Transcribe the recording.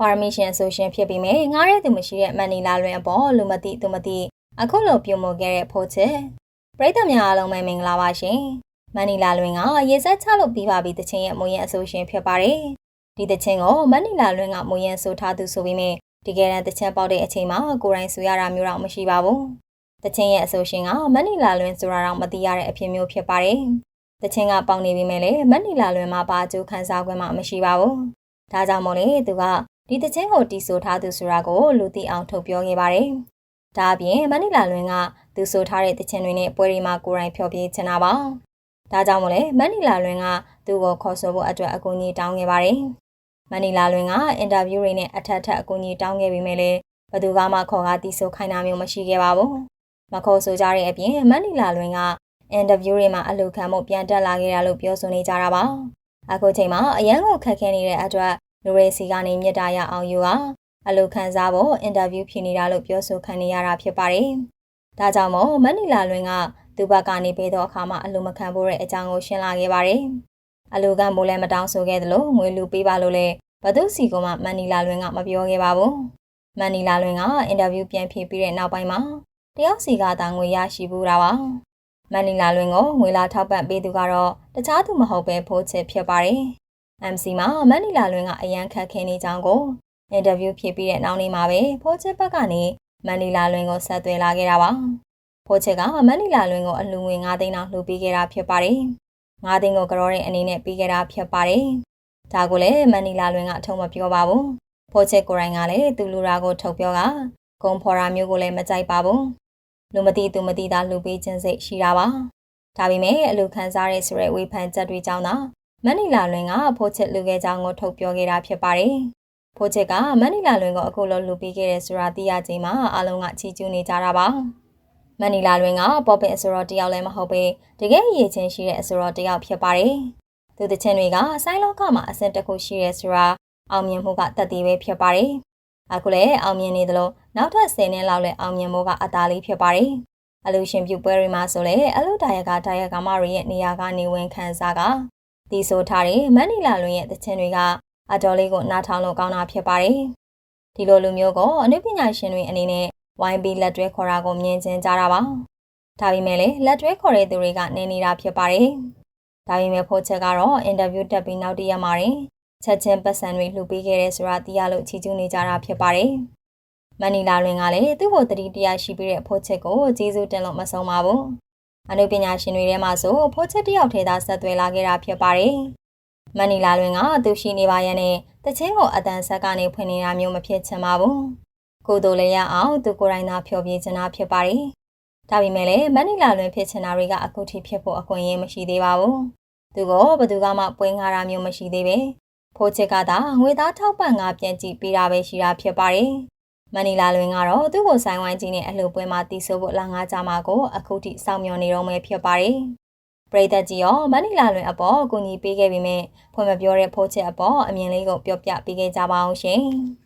ပါရမီရှင်အဆိုရှင်ဖြစ်ပြီးမဲ့ငားတဲ့သူမရှိတဲ့မန်နီလာလွင်အပေါ်လူမသိသူမသိအခုလိုပြုံမိုခဲ့တဲ့ဖို့ချစ်ပရိသတ်များအားလုံးပဲမင်္ဂလာပါရှင်မန်နီလာလွင်ကရေဆက်ချလို့ပြီးပါပြီတချင်းရဲ့မူရင်းအဆိုရှင်ဖြစ်ပါတယ်ဒီတချင်းကိုမန်နီလာလွင်ကမူရင်းဆိုထားသူဆိုပြီးမဲ့ဒီကဲတန်းတချင်းပေါက်တဲ့အချိန်မှာကိုယ်တိုင်ဆူရတာမျိုးတော့မရှိပါဘူးတချင်းရဲ့အဆိုရှင်ကမန်နီလာလွင်ဆိုတာတော့မသိရတဲ့အဖြစ်မျိုးဖြစ်ပါတယ်တချင်းကပေါက်နေပြီမဲ့လေမန်နီလာလွင်မှာပါအကျိုးခံစား권မှမရှိပါဘူးဒါကြောင့်မို့လေသူက ဒီတခြင်းကိုတီးဆိုထားသူဆိုတာကိုလူသိအောင်ထုတ်ပြောခဲ့ပါတယ်။ဒါအပြင်မနီလာလွင်ကသူဆိုထားတဲ့တခြင်းတွေနဲ့ပွဲရီမှာကိုယ်တိုင်ဖျော်ဖြေချင်တာပါ။ဒါကြောင့်မို့လဲမနီလာလွင်ကသူ့ကိုခေါ်ဆိုဖို့အတွက်အကူအညီတောင်းခဲ့ပါတယ်။မနီလာလွင်ကအင်တာဗျူးတွေနဲ့အထက်ထက်အကူအညီတောင်းခဲ့ပြီးမြဲလေဘသူကမှခေါ်ကားတီးဆိုခိုင်းတာမျိုးမရှိခဲ့ပါဘူး။မခေါ်ဆိုကြတဲ့အပြင်မနီလာလွင်ကအင်တာဗျူးတွေမှာအလူခံမှုပြန်တက်လာခဲ့တာလို့ပြောဆိုနေကြတာပါ။အခုချိန်မှာအရန်ကိုခက်ခဲနေတဲ့အတွက် လူရဲစီကနေမြစ်တာရအောင်ယူဟာအလိုခံစားဖို့အင်တာဗျူးဖြစ်နေတာလို့ပြောဆိုခံနေရတာဖြစ်ပါတယ်။ဒါကြောင့်မို့မနီလာလွင်ကသူ့ဘက်ကနေပေးသောအခါမှာအလိုမခံဖို့တဲ့အကြောင်းကိုရှင်းလာခဲ့ပါတယ်။အလိုကမိုးလည်းမတောင်းဆိုခဲ့သလိုငွေလူပေးပါလို့လည်းဘသူစီကမှမနီလာလွင်ကမပြောခဲ့ပါဘူး။မနီလာလွင်ကအင်တာဗျူးပြန်ဖြေပြီးတဲ့နောက်ပိုင်းမှာတယောက်စီကသာငွေရရှိဘူးတာပါ။မနီလာလွင်ကိုငွေလာထောက်ပံ့ပေးသူကတော့တခြားသူမဟုတ်ပဲဖိုးချစ်ဖြစ်ပါတယ်။ MC မှာမန်နီလာလွင်ကအရန်ခတ်ခဲနေကြောင်းကိုအင်တာဗျူးဖြစ်ပြီးတဲ့နောက်နေ့မှာပဲဖိုးချစ်ဘက်ကနေမန်နီလာလွင်ကိုဆက်သွယ်လာခဲ့တာပါဖိုးချစ်ကမန်နီလာလွင်ကိုအလူငွေ9သိန်းလောက်လှူပေးခဲ့တာဖြစ်ပါတယ်9သိန်းကိုကြောတဲ့အနေနဲ့ပေးခဲ့တာဖြစ်ပါတယ်ဒါကိုလည်းမန်နီလာလွင်ကအထုံးမပြောပါဘူးဖိုးချစ်ကိုရိုင်းကလည်းသူလူရာကိုထုတ်ပြောကဂုံဖော်ရာမျိုးကိုလည်းမကြိုက်ပါဘူးလူမသိသူမသိတာလှူပေးခြင်းစိတ်ရှိတာပါဒါပေမဲ့အလူခံစားရဲဆိုတဲ့ဝေဖန်ချက်တွေကြောင့်သာ မန်နီလာလွင်ကဖိုးချစ်လူခဲ့ကြောင်းကိုထုတ်ပြောခဲ့တာဖြစ်ပါတယ်။ဖိုးချစ်ကမန်နီလာလွင်ကိုအခုလိုလူပြီးခဲ့တဲ့ဆိုတာသိရချိန်မှာအားလုံးကချီးကျူးနေကြတာပါ။မန်နီလာလွင်ကပေါ်ပင်အဆိုတော်တယောက်လည်းမဟုတ်ပဲတကယ်ရည်ချင်းရှိတဲ့အဆိုတော်တယောက်ဖြစ်ပါတယ်။သူတချင်းတွေကဆိုင်းလောကမှာအဆင့်တစ်ခုရှိရဲဆိုတာအောင်မြင်မှုကတတ်သေးပဲဖြစ်ပါတယ်။အခုလည်းအောင်မြင်နေသလိုနောက်ထပ်10နှစ်လောက်လည်းအောင်မြင်မှုကအသားလေးဖြစ်ပါတယ်။အလူရှင်ပြုပွဲတွေမှာဆိုလည်းအလူဒါယကဒါယကမတွေရဲ့နေရာကနေဝင်ခံစားက တီးဆိုထားတဲ့မန်နီလာလွင်ရဲ့တခြင်းတွေကအတော်လေးကိုနားထောင်လို့ကောင်းတာဖြစ်ပါတယ်။ဒီလိုလူမျိုးကိုအနုပညာရှင်တွေအနေနဲ့ဝိုင်းပြီးလက်တွဲခေါ်တာကိုမြင်ကျင်ကြတာပါ။ဒါပေမဲ့လည်းလက်တွဲခေါ်တဲ့သူတွေကနေနေတာဖြစ်ပါတယ်။ဒါပေမဲ့ဖိုးချက်ကတော့အင်တာဗျူးတက်ပြီးနောက်တရက်မှာချက်ချင်းပတ်စံတွေလှူပေးခဲ့တဲ့ဆိုတာသိရလို့ချီးကျူးနေကြတာဖြစ်ပါတယ်။မန်နီလာလွင်ကလည်းသူ့ကိုတတိတရားရှိပြီးတဲ့ဖိုးချက်ကိုကျေးဇူးတင်လို့မဆုံးပါဘူး။ အနုပညာရှင်တွေထဲမှာဆိုဖိုးချက်တယောက်ထဲသာဆက်သွယ်လာခဲ့တာဖြစ်ပါတယ်။မန်နီလာလွင်ကသူရှိနေပါရဲ့နဲ့တချင်းကိုအတန်ဆက်ကနေဖွင့်နေတာမျိုးမဖြစ်ချင်ပါဘူး။ကိုတို့လည်းရအောင်သူကိုယ်တိုင်သာဖျော်ဖြေချင်တာဖြစ်ပါတယ်။ဒါပေမဲ့လည်းမန်နီလာလွင်ဖြစ်ချင်တာတွေကအခုထိဖြစ်ဖို့အခွင့်အရေးမရှိသေးပါဘူး။သူကဘယ်သူကမှပွင့်ငါတာမျိုးမရှိသေးပဲ။ဖိုးချက်ကသာငွေသားထောက်ပံ့ငါပြန်ကြည့်ပေးတာပဲရှိတာဖြစ်ပါတယ်။ မနီလာလွင်ကတော့သူ့ကိုဆိုင်ဝိုင်းကြီးနဲ့အလှပွဲမှာတီးဆိုးဖို့လာငါကြမှာကိုအခုထိစောင့်မျှော်နေတော့မှဖြစ်ပါတယ်။ပရိသတ်ကြီးရောမနီလာလွင်အပေါ်အကူအညီပေးခဲ့ပြီးမြဲဖွင့်မပြောတဲ့ဖိုးချက်အပေါ်အမြင်လေးကိုပြောပြပေးခဲ့ကြပါအောင်ရှင်။